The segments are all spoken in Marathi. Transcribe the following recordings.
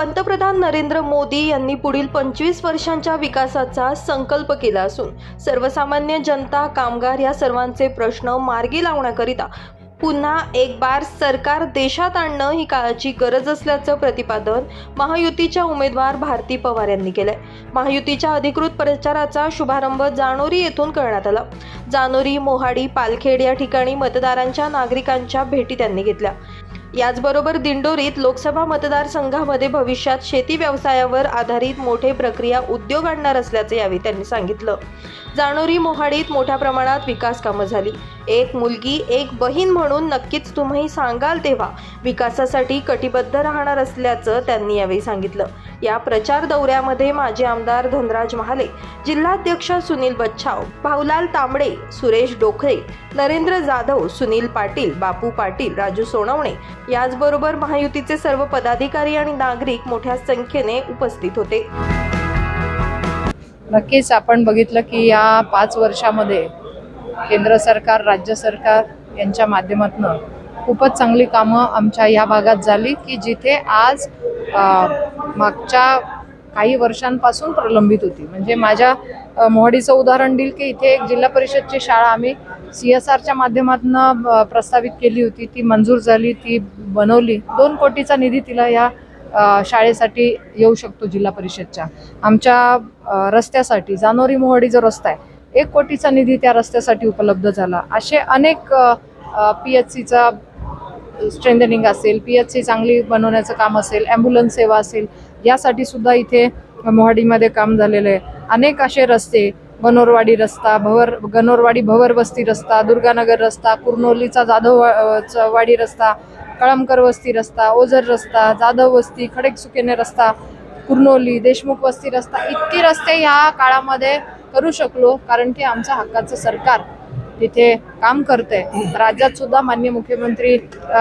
पंतप्रधान नरेंद्र मोदी यांनी पुढील पंचवीस वर्षांच्या विकासाचा संकल्प केला असून सर्वसामान्य जनता कामगार या सर्वांचे प्रश्न मार्गी लावण्याकरिता पुन्हा एक बार सरकार देशात आणणं ही काळाची गरज असल्याचं प्रतिपादन महायुतीच्या उमेदवार भारती पवार यांनी केलंय. महायुतीच्या अधिकृत प्रचाराचा शुभारंभ जानोरी येथून करण्यात आला. जानोरी मोहाडी पालखेड या ठिकाणी मतदारांच्या नागरिकांच्या भेटी त्यांनी घेतल्या. याचबरोबर दिंडोरीत लोकसभा मतदारसंघामध्ये भविष्यात शेती व्यवसायावर आधारित मोठे प्रक्रिया उद्योग आणणार असल्याचे यावेळी त्यांनी सांगितलं. जानोरी मोहाडीत मोठ्या प्रमाणात विकास कामं झाली. एक मुलगी एक बहीण म्हणून नक्कीच तुम्ही सांगाल तेव्हा विकासासाठी कटिबद्ध राहणार असल्याचं त्यांनी यावेळी सांगितलं. या प्रचार दौऱ्यामध्ये माजी आमदार धनराज महाले जिल्हाध्यक्ष सुनील बच्छाव भाऊलाल तांबडे सुरेश डोखरे नरेंद्र जाधव सुनील पाटील बापू पाटील राजू सोनवणे याचबरोबर महायुतीचे सर्व पदाधिकारी आणि नागरिक मोठ्या संख्येने उपस्थित होते. नक्कीच आपण बघितलं की या पाच वर्षामध्ये केंद्र सरकार राज्य सरकार यांच्या माध्यमातून खूपच चांगली कामं आमच्या या भागात झाली की जिथे आज मागच्या काही वर्षांपासून प्रलंबित होती. म्हणजे माझ्या मोहाडीचं उदाहरण देईल की इथे एक जिल्हा परिषदची शाळा आम्ही सी एस आरच्या माध्यमातून प्रस्तावित केली होती. ती मंजूर झाली ती बनवली. दोन कोटीचा निधी तिला या शाळेसाठी येऊ शकतो जिल्हा परिषदच्या. आमच्या रस्त्यासाठी जानोरी मोहडी जो रस्ता आहे एक कोटीचा निधी त्या रस्त्यासाठी उपलब्ध झाला. असे अनेक पी एच सीचा स्ट्रेंथनिंग असेल पी एच सी चांगली बनवण्याचं काम असेल ॲम्ब्युलन्स सेवा असेल यासाठी सुद्धा इथे मोहाडीमध्ये काम झालेलं आहे. अनेक असे रस्ते गनोरवाडी रस्ता भवर गनोरवाडी भवर वस्ती रस्ता दुर्गानगर रस्ता कुर्नोलीचा जाधव च- वाडी रस्ता कळमकर वस्ती रस्ता ओझर रस्ता जाधव वस्ती खडेक सुकेने रस्ता कुर्नोली देशमुख वस्ती रस्ता इतकी रस्ते ह्या काळामध्ये करू शकलो कारण की आमचं हक्काचं सरकार तिथे काम करतंय. राज्यात सुद्धा मान्य मुख्यमंत्री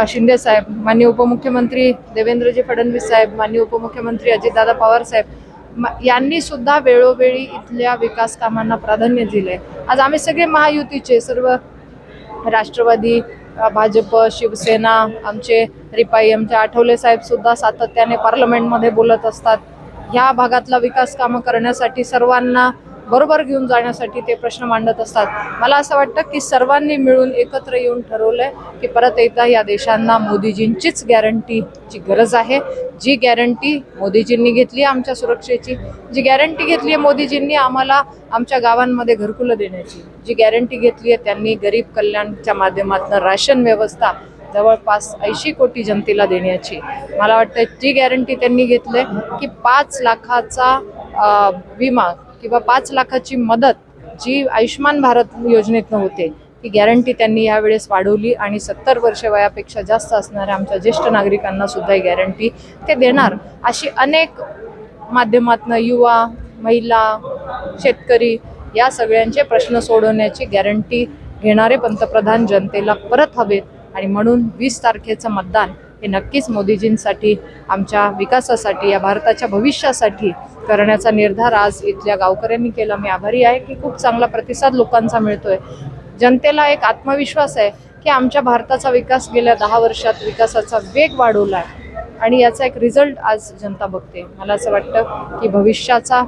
शिंदे साहेब मान्य उपमुख्यमंत्री देवेंद्रजी फडणवीस साहेब मान्य उपमुख्यमंत्री अजितदादा पवार साहेब म- यांनी सुद्धा वेळोवेळी इथल्या विकास कामांना प्राधान्य दिले आज आम्ही सगळे महायुतीचे सर्व राष्ट्रवादी भाजप शिवसेना आमचे रिपाई आमचे आठवले साहेब सुद्धा सातत्याने पार्लमेंटमध्ये बोलत असतात. ह्या भागातला विकास कामं करण्यासाठी सर्वांना बरोबर घेऊन जाण्यासाठी ते प्रश्न मांडत असतात. मला असं वाटतं की सर्वांनी मिळून एकत्र येऊन ठरवलंय की परत एकदा या देशांना मोदीजींचीच गॅरंटीची गरज आहे. जी गॅरंटी मोदीजींनी घेतली आहे आमच्या सुरक्षेची जी गॅरंटी घेतली आहे मोदीजींनी आम्हाला आमच्या गावांमध्ये घरकुलं देण्याची जी गॅरंटी घेतली आहे त्यांनी गरीब कल्याणच्या माध्यमातून राशन व्यवस्था जवळपास ऐंशी कोटी जनतेला देण्याची. मला वाटतं जी गॅरंटी त्यांनी घेतली की पाच लाखाचा विमा किंवा पाच लाखाची मदत जी आयुष्यमान भारत योजनेतनं होते ती गॅरंटी त्यांनी यावेळेस वाढवली आणि सत्तर वर्ष वयापेक्षा जास्त असणाऱ्या आमच्या ज्येष्ठ नागरिकांना सुद्धा ही गॅरंटी ते देणार. अशी अनेक माध्यमातनं युवा महिला शेतकरी या सगळ्यांचे प्रश्न सोडवण्याची गॅरंटी घेणारे पंतप्रधान जनतेला परत हवेत आणि म्हणून वीस तारखेचं मतदान हे नक्कीच मोदीजींसाठी आमच्या विकासासाठी या भारताच्या भविष्यासाठी करण्याचा निर्धार आज इथल्या गावकऱ्यांनी केला. मी आभारी आहे की खूप चांगला प्रतिसाद लोकांचा मिळतोय. जनतेला एक आत्मविश्वास आहे की आमच्या भारताचा विकास गेल्या दहा वर्षात विकासाचा वेग वाढवला आहे आणि याचा एक रिझल्ट आज जनता बघते. मला असं वाटतं की भविष्याचा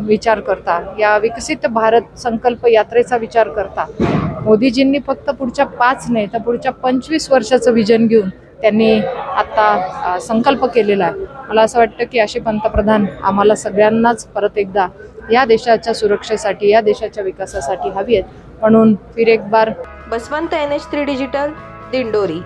विचार करता या विकसित भारत संकल्प यात्रेचा विचार करता मोदीजींनी फक्त पुढच्या पाच नाही तर पुढच्या पंचवीस वर्षाचं विजन घेऊन त्यांनी आत्ता संकल्प केलेला आहे. मला असं वाटतं की असे पंतप्रधान आम्हाला सगळ्यांनाच परत एकदा या देशाच्या सुरक्षेसाठी या देशाच्या विकासासाठी हवी आहेत. म्हणून फिर एक बार. Baswant N H three digital Dindori.